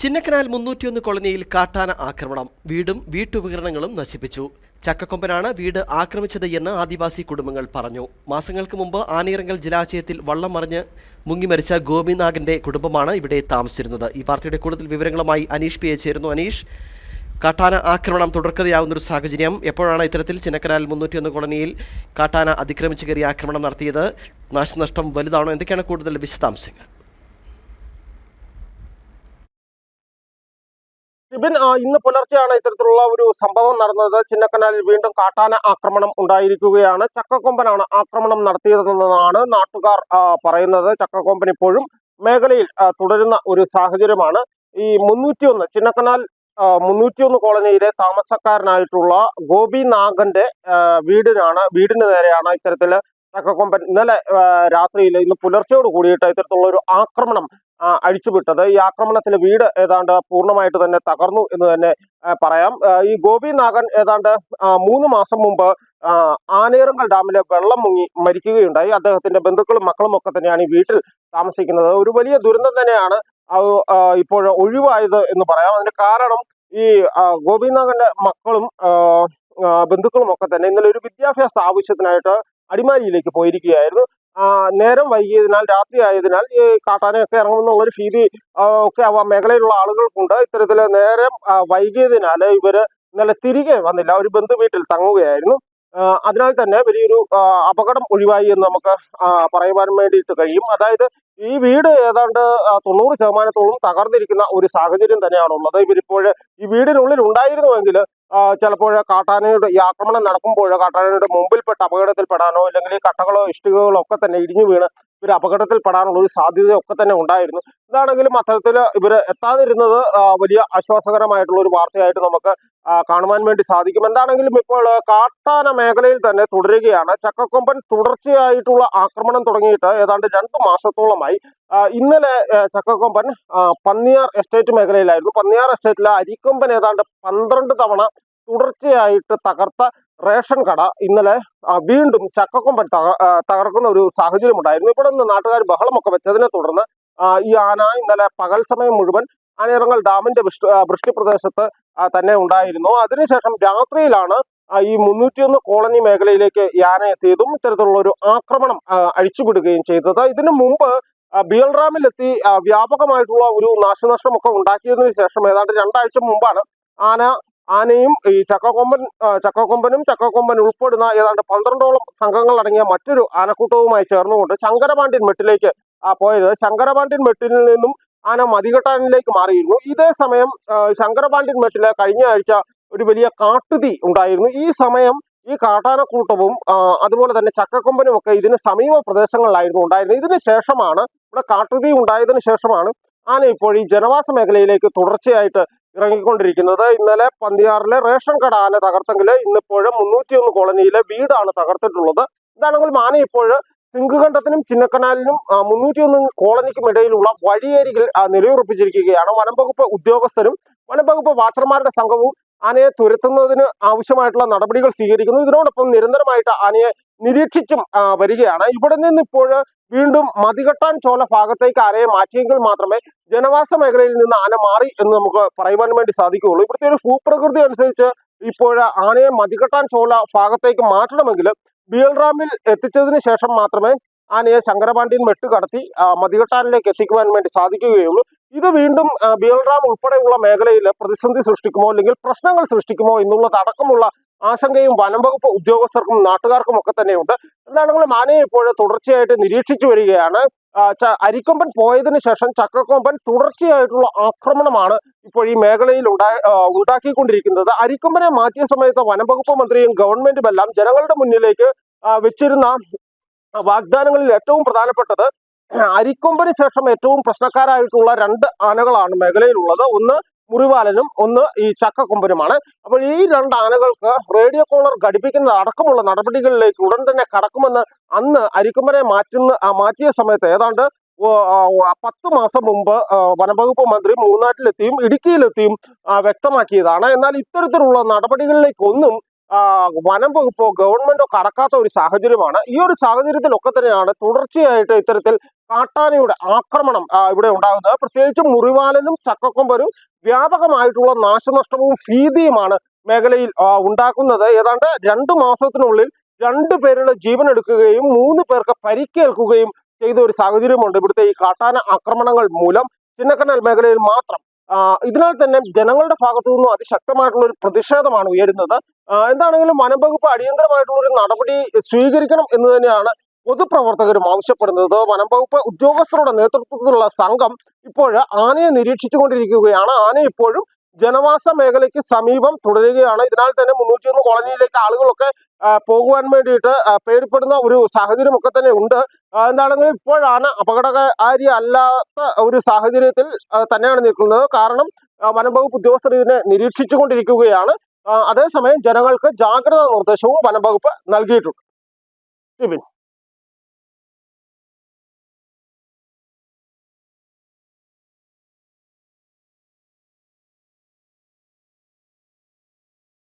ചിന്നക്കനാൽ മുന്നൂറ്റിയൊന്ന് കോളനിയിൽ കാട്ടാന ആക്രമണം. വീടും വീട്ടുപകരണങ്ങളും നശിപ്പിച്ചു. ചക്കക്കൊമ്പനാണ് വീട് ആക്രമിച്ചത് എന്ന് ആദിവാസി കുടുംബങ്ങൾ പറഞ്ഞു. മാസങ്ങൾക്ക് മുമ്പ് ആനയിറങ്കൽ ജലാശയത്തിൽ വള്ളം മറിഞ്ഞ് മുങ്ങി മരിച്ച ഗോപിനാഗന്റെ കുടുംബമാണ് ഇവിടെ താമസിച്ചിരുന്നത്. ഈ വാർത്തയുടെ കൂടുതൽ വിവരങ്ങളുമായി അനീഷ് പി ചേരുന്നു. അനീഷ് കാട്ടാന ആക്രമണം തുടർക്കഥയാവുന്നൊരു സാഹചര്യം എപ്പോഴാണ് ഇത്തരത്തിൽ ചിന്നക്കനാൽ മുന്നൂറ്റിയൊന്ന് കോളനിയിൽ കാട്ടാന അതിക്രമിച്ചു കയറി ആക്രമണം നടത്തിയത്? നാശനഷ്ടം വലുതാണോ? എന്തൊക്കെയാണ് കൂടുതൽ വിശദാംശങ്ങൾ? ആ, ഇന്ന് പുലർച്ചെയാണ് ഇത്തരത്തിലുള്ള ഒരു സംഭവം നടന്നത്. ചിന്നക്കനാലിൽ വീണ്ടും കാട്ടാന ആക്രമണം ഉണ്ടായിരിക്കുകയാണ്. ചക്കക്കൊമ്പനാണ് ആക്രമണം നടത്തിയതെന്നാണ് നാട്ടുകാർ പറയുന്നത്. ചക്കക്കൊമ്പൻ ഇപ്പോഴും മേഖലയിൽ തുടരുന്ന ഒരു സാഹചര്യമാണ്. ഈ മുന്നൂറ്റിയൊന്ന് ചിന്നക്കനാൽ മുന്നൂറ്റിയൊന്ന് കോളനിയിലെ താമസക്കാരനായിട്ടുള്ള ഗോപി നാഗന്റെ വീടിനാണ് വീടിന് നേരെയാണ് ഇത്തരത്തിൽ ചക്കക്കൊമ്പൻ ഇന്നലെ രാത്രിയിൽ ഇന്ന് പുലർച്ചയോട് കൂടിയിട്ട് ഇത്തരത്തിലുള്ള ഒരു ആക്രമണം അഴിച്ചുവിട്ടത്. ഈ ആക്രമണത്തിൽ വീട് ഏതാണ്ട് പൂർണമായിട്ട് തന്നെ തകർന്നു എന്ന് തന്നെ പറയാം. ഈ ഗോപി നാഗൻ ഏതാണ്ട് മൂന്ന് മാസം മുമ്പ് ആനേറങ്കൽ ഡാമിലെ വെള്ളം മുങ്ങി മരിക്കുകയുണ്ടായി. അദ്ദേഹത്തിന്റെ ബന്ധുക്കളും മക്കളും ഒക്കെ തന്നെയാണ് ഈ വീട്ടിൽ താമസിക്കുന്നത്. ഒരു വലിയ ദുരന്തം തന്നെയാണ് ഇപ്പോൾ ഒഴിവായത് എന്ന് പറയാം. അതിന് കാരണം ഈ ആ, ഗോപിനാഗന്റെ മക്കളും ബന്ധുക്കളും ഒക്കെ തന്നെ ഇന്നലെ ഒരു വിദ്യാഭ്യാസ ആവശ്യത്തിനായിട്ട് അടിമാലിയിലേക്ക് പോയിരിക്കുകയായിരുന്നു. നേരം വൈകിയതിനാൽ രാത്രി ആയതിനാൽ ഈ കാട്ടാനയൊക്കെ ഇറങ്ങുമെന്നുള്ള ഒരു ഭീതി ഒക്കെ ആ മേഖലയിലുള്ള ആളുകൾക്കുണ്ട്. ഇത്തരത്തിൽ നേരം വൈകിയതിനാൽ ഇവർ ഇന്നലെ തിരികെ വന്നില്ല. ഒരു ബന്ധു വീട്ടിൽ തങ്ങുകയായിരുന്നു. അതിനാൽ തന്നെ വലിയൊരു അപകടം ഒഴിവായി എന്ന് നമുക്ക് പറയുവാൻ വേണ്ടിയിട്ട് കഴിയും. അതായത് ഈ വീട് ഏതാണ്ട് തൊണ്ണൂറ് ശതമാനത്തോളം തകർന്നിരിക്കുന്ന ഒരു സാഹചര്യം തന്നെയാണ് ഉള്ളത്. ഇവരിപ്പോൾ ഈ വീടിനുള്ളിൽ ഉണ്ടായിരുന്നുവെങ്കിൽ ചിലപ്പോൾ കാട്ടാനയുടെ ഈ ആക്രമണം നടക്കുമ്പോൾ കാട്ടാനയുടെ മുമ്പിൽപ്പെട്ട അപകടത്തിൽപ്പെടാനോ അല്ലെങ്കിൽ കട്ടകളോ ഇഷ്ടികകളോ ഒക്കെ തന്നെ ഇടിഞ്ഞു വീണ് ഇവർ അപകടത്തിൽപ്പെടാനുള്ള ഒരു സാധ്യതയൊക്കെ തന്നെ ഉണ്ടായിരുന്നു. ഇതാണെങ്കിലും അത്തരത്തിൽ ഇവർ എത്താതിരുന്നത് വലിയ ആശ്വാസകരമായിട്ടുള്ള ഒരു വാർത്തയായിട്ട് നമുക്ക് കാണുവാൻ വേണ്ടി സാധിക്കും. എന്താണെങ്കിലും ഇപ്പോൾ കാട്ടാന മേഖലയിൽ തന്നെ തുടരുകയാണ്. ചക്കക്കൊമ്പൻ തുടർച്ചയായിട്ടുള്ള ആക്രമണം തുടങ്ങിയിട്ട് ഏതാണ്ട് രണ്ട് മാസത്തോളമായി. ഇന്നലെ ചക്കക്കൊമ്പൻ പന്നിയാർ എസ്റ്റേറ്റ് മേഖലയിലായിരുന്നു. പന്നിയാർ എസ്റ്റേറ്റിലെ അരിക്കൊമ്പൻ ഏതാണ്ട് പന്ത്രണ്ട് തവണ തുടർച്ചയായിട്ട് തകർത്ത റേഷൻ കട ഇന്നലെ വീണ്ടും ചക്കക്കൊമ്പൻ തകർക്കുന്ന ഒരു സാഹചര്യം ഉണ്ടായിരുന്നു ഇവിടെ നിന്ന് നാട്ടുകാർ ബഹളമൊക്കെ വെച്ചതിനെ തുടർന്ന് ഈ ആന ഇന്നലെ പകൽ സമയം മുഴുവൻ ആനയിറങ്ങൽ ഡാമിന്റെ വൃഷ്ടി പ്രദേശത്ത് തന്നെ ഉണ്ടായിരുന്നു. അതിനുശേഷം രാത്രിയിലാണ് ഈ മുന്നൂറ്റിയൊന്ന് കോളനി മേഖലയിലേക്ക് ആന എത്തിയതും ഇത്തരത്തിലുള്ള ഒരു ആക്രമണം അഴിച്ചുവിടുകയും ചെയ്തത്. ഇതിനു മുമ്പ് ബിയൽറാമിലെത്തി വ്യാപകമായിട്ടുള്ള ഒരു നാശനഷ്ടമൊക്കെ ഉണ്ടാക്കിയതിനു ശേഷം ഏതാണ്ട് രണ്ടാഴ്ച മുമ്പാണ് ആന ആനയും ഈ ചക്കക്കൊമ്പൻ ചക്കക്കൊമ്പനും ചക്കക്കൊമ്പൻ ഉൾപ്പെടുന്ന ഏതാണ്ട് പന്ത്രണ്ടോളം സംഘങ്ങൾ അടങ്ങിയ മറ്റൊരു ആനക്കൂട്ടവുമായി ചേർന്നുകൊണ്ട് ശങ്കരപാണ്ഡ്യൻ മെട്ടിലേക്ക് പോയത്. ശങ്കരപാണ്ഡ്യൻ മെട്ടിൽ നിന്നും ആന മതികെട്ടാനിലേക്ക് മാറിയിരുന്നു. ഇതേ സമയം ശങ്കരപാണ്ഡ്യൻ മെട്ടിൽ കഴിഞ്ഞ ആഴ്ച ഒരു വലിയ കാട്ടുതീ ഉണ്ടായിരുന്നു. ഈ സമയം ഈ കാട്ടാനക്കൂട്ടവും അതുപോലെ തന്നെ ചക്കക്കൊമ്പനും ഒക്കെ ഇതിന് സമീപ പ്രദേശങ്ങളിലായിരുന്നു ഉണ്ടായിരുന്നത്. ഇതിന് ശേഷമാണ് ഇവിടെ കാട്ടുതീ ഉണ്ടായതിനു ശേഷമാണ് ആന ഇപ്പോൾ ഈ ജനവാസ മേഖലയിലേക്ക് തുടർച്ചയായിട്ട് ഇറങ്ങിക്കൊണ്ടിരിക്കുന്നത്. ഇന്നലെ പന്തിയാറിലെ റേഷൻ കട ആന തകർത്തെങ്കിൽ ഇന്നിപ്പോഴും മുന്നൂറ്റിയൊന്ന് കോളനിയിലെ വീടാണ് തകർത്തിട്ടുള്ളത്. ഇതാണെങ്കിലും ആന ഇപ്പോൾ സിംഗുകണ്ഠത്തിനും ചിന്നക്കനാലിനും മുന്നൂറ്റി മുന്നൂറ്റിയൊന്ന് കോളനിക്കും ഇടയിലുള്ള വഴിയരികിൽ നിലയുറപ്പിച്ചിരിക്കുകയാണ്. വനം വകുപ്പ് ഉദ്യോഗസ്ഥരും വനം വകുപ്പ് വാച്ചർമാരുടെ സംഘവും ആനയെ തുരത്തുന്നതിന് ആവശ്യമായിട്ടുള്ള നടപടികൾ സ്വീകരിക്കുന്നു. ഇതിനോടൊപ്പം നിരന്തരമായിട്ട് ആനയെ നിരീക്ഷിച്ചും വരികയാണ്. ഇവിടെ നിന്ന് ഇപ്പോൾ വീണ്ടും മതികെട്ടാൻ ചോല ഭാഗത്തേക്ക് ആനയെ മാറ്റിയെങ്കിൽ മാത്രമേ ജനവാസ മേഖലയിൽ നിന്ന് ആന മാറി എന്ന് നമുക്ക് പറയുവാൻ വേണ്ടി സാധിക്കുകയുള്ളൂ. ഇവിടുത്തെ ഒരു ഭൂപ്രകൃതി അനുസരിച്ച് ഇപ്പോൾ ആനയെ മതികെട്ടാൻ ചോല ഭാഗത്തേക്ക് മാറ്റണമെങ്കിൽ ബിയൽറാമിൽ എത്തിച്ചതിന് ശേഷം മാത്രമേ ആനയെ ശങ്കരപാണ്ഡ്യൻ വെട്ട് കടത്തി മതികെട്ടാനിലേക്ക് എത്തിക്കുവാൻ വേണ്ടി സാധിക്കുകയുള്ളൂ. ഇത് വീണ്ടും ബിയൽറാം ഉൾപ്പെടെയുള്ള മേഖലയിൽ പ്രതിസന്ധി സൃഷ്ടിക്കുമോ അല്ലെങ്കിൽ പ്രശ്നങ്ങൾ സൃഷ്ടിക്കുമോ എന്നുള്ളത് അടക്കമുള്ള ആശങ്കയും വനംവകുപ്പ് ഉദ്യോഗസ്ഥർക്കും നാട്ടുകാർക്കും ഒക്കെ തന്നെയുണ്ട്. എന്താണെങ്കിലും ആനയെ ഇപ്പോൾ തുടർച്ചയായിട്ട് നിരീക്ഷിച്ചു വരികയാണ്. അരിക്കൊമ്പൻ പോയതിനു ശേഷം ചക്കക്കൊമ്പൻ തുടർച്ചയായിട്ടുള്ള ആക്രമണമാണ് ഇപ്പോൾ ഈ മേഖലയിൽ ഉണ്ടാ ആ, ഉണ്ടാക്കിക്കൊണ്ടിരിക്കുന്നത്. അരിക്കൊമ്പനെ മാറ്റിയ സമയത്ത് വനംവകുപ്പ് മന്ത്രിയും ഗവൺമെന്റുമെല്ലാം ജനങ്ങളുടെ മുന്നിലേക്ക് വെച്ചിരുന്ന വാഗ്ദാനങ്ങളിൽ ഏറ്റവും പ്രധാനപ്പെട്ടത് അരിക്കൊമ്പന് ശേഷം ഏറ്റവും പ്രശ്നക്കാരായിട്ടുള്ള രണ്ട് ആനകളാണ് മേഖലയിലുള്ളത്. ഒന്ന് മുറിവാലനും ഒന്ന് ഈ ചക്കക്കൊമ്പനുമാണ്. അപ്പോൾ ഈ രണ്ട് ആനകൾക്ക് റേഡിയോ കോളർ ഘടിപ്പിക്കുന്ന അടക്കമുള്ള നടപടികളിലേക്ക് ഉടൻ തന്നെ കടക്കുമെന്ന് അന്ന് അരിക്കൊമ്പനെ മാറ്റുന്ന മാറ്റിയ സമയത്ത് ഏതാണ്ട് പത്ത് മാസം മുമ്പ് വനംവകുപ്പ് മന്ത്രി മൂന്നാട്ടിലെത്തിയും ഇടുക്കിയിലെത്തിയും വ്യക്തമാക്കിയതാണ്. എന്നാൽ ഇത്തരത്തിലുള്ള നടപടികളിലേക്കൊന്നും വനം വകുപ്പോ ഗവൺമെന്റോ കടക്കാത്ത ഒരു സാഹചര്യമാണ്. ഈ ഒരു സാഹചര്യത്തിലൊക്കെ തന്നെയാണ് തുടർച്ചയായിട്ട് ഇത്തരത്തിൽ കാട്ടാനയുടെ ആക്രമണം ഇവിടെ ഉണ്ടാകുന്നത്. പ്രത്യേകിച്ച് മുറിവാലനും ചക്കക്കൊമ്പനും വ്യാപകമായിട്ടുള്ള നാശനഷ്ടവും ഭീതിയുമാണ് മേഖലയിൽ ഉണ്ടാക്കുന്നത്. ഏതാണ്ട് രണ്ടു മാസത്തിനുള്ളിൽ രണ്ടു പേരുടെ ജീവൻ എടുക്കുകയും മൂന്ന് പേർക്ക് പരിക്കേൽക്കുകയും ചെയ്ത ഒരു സാഹചര്യമുണ്ട്. ഇവിടുത്തെ ഈ കാട്ടാന ആക്രമണങ്ങൾ മൂലം. ചിന്നക്കനാൽ മേഖലയിൽ മാത്രം ഇതിനാൽ തന്നെ ജനങ്ങളുടെ ഭാഗത്തു നിന്നും അതിശക്തമായിട്ടുള്ള ഒരു പ്രതിഷേധമാണ് ഉയരുന്നത്. എന്താണെങ്കിലും വനം വകുപ്പ് അടിയന്തരമായിട്ടുള്ള ഒരു നടപടി സ്വീകരിക്കണം എന്ന് തന്നെയാണ് പൊതുപ്രവർത്തകരും ആവശ്യപ്പെടുന്നത്. വനം വകുപ്പ് ഉദ്യോഗസ്ഥരുടെ നേതൃത്വത്തിലുള്ള സംഘം ഇപ്പോൾ ആനയെ നിരീക്ഷിച്ചുകൊണ്ടിരിക്കുകയാണ്. ആന ഇപ്പോഴും ജനവാസ മേഖലയ്ക്ക് സമീപം തുടരുകയാണ്. ഇതിനാൽ തന്നെ മുന്നൂറ്റി ഒന്ന് കോളനിയിലേക്ക് ആളുകളൊക്കെ പോകുവാൻ വേണ്ടിയിട്ട് പേരിപ്പെടുന്ന ഒരു സാഹചര്യമൊക്കെ തന്നെ ഉണ്ട്. എന്താണെങ്കിലും ഇപ്പോഴാണ് അപകടകാരി അല്ലാത്ത ഒരു സാഹചര്യത്തിൽ തന്നെയാണ് നിൽക്കുന്നത്. കാരണം വനംവകുപ്പ് വനം വകുപ്പ് ഉദ്യോഗസ്ഥർ ഇതിനെ നിരീക്ഷിച്ചുകൊണ്ടിരിക്കുകയാണ്. അതേസമയം ജനങ്ങൾക്ക് ജാഗ്രതാ നിർദ്ദേശവും വനം വകുപ്പ് നൽകിയിട്ടുണ്ട്. ടിബിൻ.